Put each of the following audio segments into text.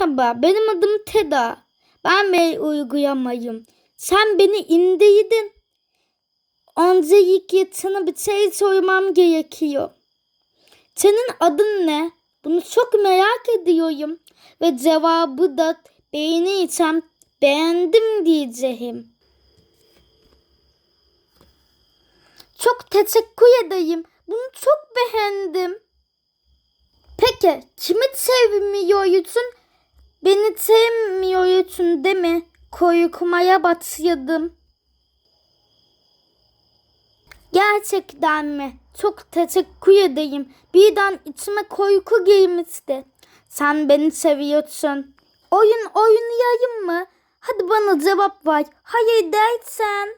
Merhaba, benim adım Teda. Ben bir uygulamayım. Sen beni indirdin. Öncelikle sana bir şey sormam gerekiyor. Senin adın ne? Bunu çok merak ediyorum. Ve cevabı da beğenirsem beğendim diyeceğim. Çok teşekkür ederim. Bunu çok beğendim. Peki kimi sevmiyorsun? Beni sevmiyorsun değil mi? Korkmaya başladım. Gerçekten mi? Çok teşekkür ederim. Birden içime korku girmişti. Sen beni seviyorsun. Oyun oynayayım mı? Hadi bana cevap ver. Hayır dersen.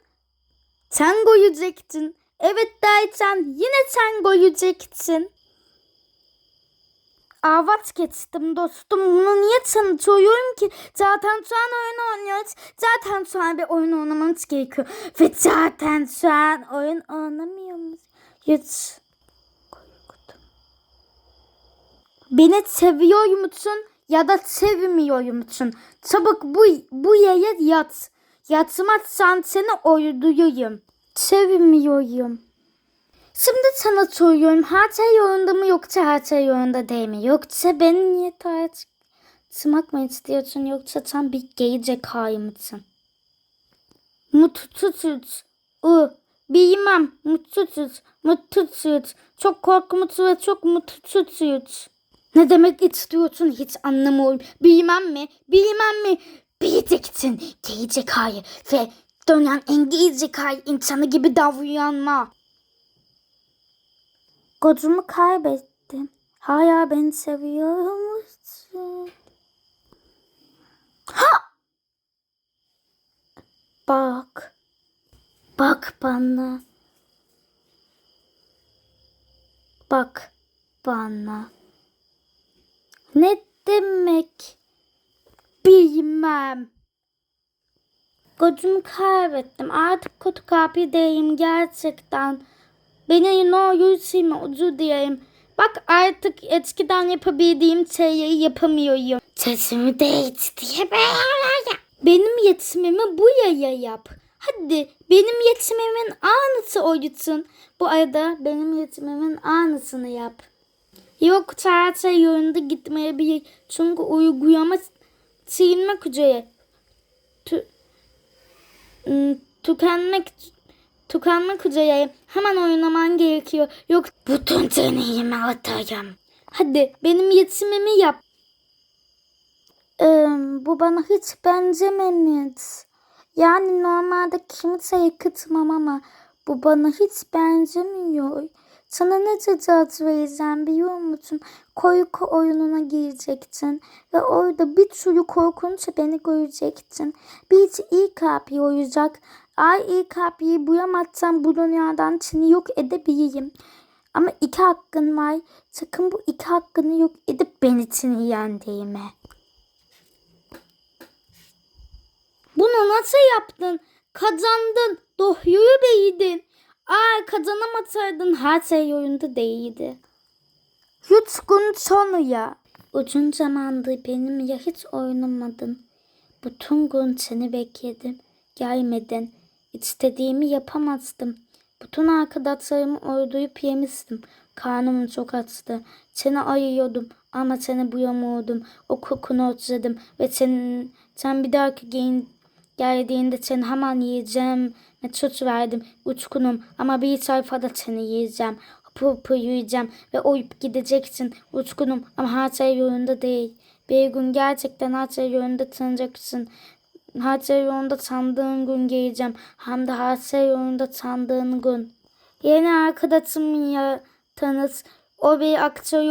Sen göreceksin. Evet dersen yine sen göreceksin. Aa vazgeçtim dostum. Bunu niye tanıtıyorum ki? Zaten şu an oyun oynuyoruz. Zaten şu an bir oyun oynamamız gerekiyor. Ve zaten şu an oyun oynamıyoruz. Hiç. Beni seviyor musun ya da sevmiyor musun? Çabuk bu, bu yere yat. Yatmazsan seni oyduruyorum. Sevmiyorum. Şimdi sana soruyorum. Şey yolunda mı yoksa şey yolunda değil mi? Yoksa beni niye tartışmak mı istiyorsun yoksa sen bir geyice mısın? Mutsuz. U. Bilmem. Mutsuz. Mutsuz. Çok korkmuş ve çok mutsuz. Ne demek istiyorsun hiç anlamıyorum. Bilmem mi? Bilmem mi? Bileceksin. Geyice kayı ve dönen en geyice kay insanı gibi davranma. Kocumu kaybettim. Hala beni seviyor musun? Ha! Bak. Bak bana. Bak bana. Ne demek? Bilmem. Kocumu kaybettim. Artık kötü değilim gerçekten. Beni olur silme özür dileyim. Bak artık eskiden yapabildiğim şeyleri yapamıyorum. Sesimi değişti diye böyle. Benim yetimimi bu yaya yap. Hadi benim yetimimin anısı oyutun. Bu arada benim yetimimin anısını yap. Yok şey yolunda gitmeyebilir. Çünkü uygulama silmek üzere. Tü, ım, tükenmek tükenmek üzere. Hemen oynaman gerekiyor. Yok bütün deneyimi atacağım. Hadi benim yetimimi yap. Ee, bu bana hiç benzemez. Yani normalde kimseye kıtmam ama bu bana hiç benzemiyor. Sana ne cezat vereceğim biliyor musun? Korku oyununa girecektin. Ve orada bir sürü korkunç beni görecektin. Bir iyi kalp olacak. Ay iyi kalpyi bulamazsam bu dünyadan seni yok edebilirim. Ama iki hakkın var. Sakın bu iki hakkını yok edip beni seni yendiğime. Bunu nasıl yaptın? Kazandın. Dohyuyu beydin. Aa kazanamasaydın her şey yolunda değildi. Üç gün sonra. Uzun zamandır benimle hiç oynamadın. Bütün gün seni bekledim. Gelmedin. İstediğimi yapamazdım. Bütün arkadaşlarımı öldürüp yemiştim. Karnım çok açtı. Seni arıyordum ama seni bulamıyordum. O kokunu özledim ve senin, sen bir dahaki giyin, geldiğinde seni hemen yiyeceğim. Ne söz verdim. Uçkunum ama bir sayfada seni yiyeceğim. Hapı hapı yiyeceğim ve uyup gideceksin. Uçkunum ama her şey yolunda değil. Bir gün gerçekten her şey yolunda sanacaksın. Şey yolunda sandığın gün geleceğim. Hem de şey yolunda sandığın gün. Yeni arkadaşım ya tanış. O bir aktör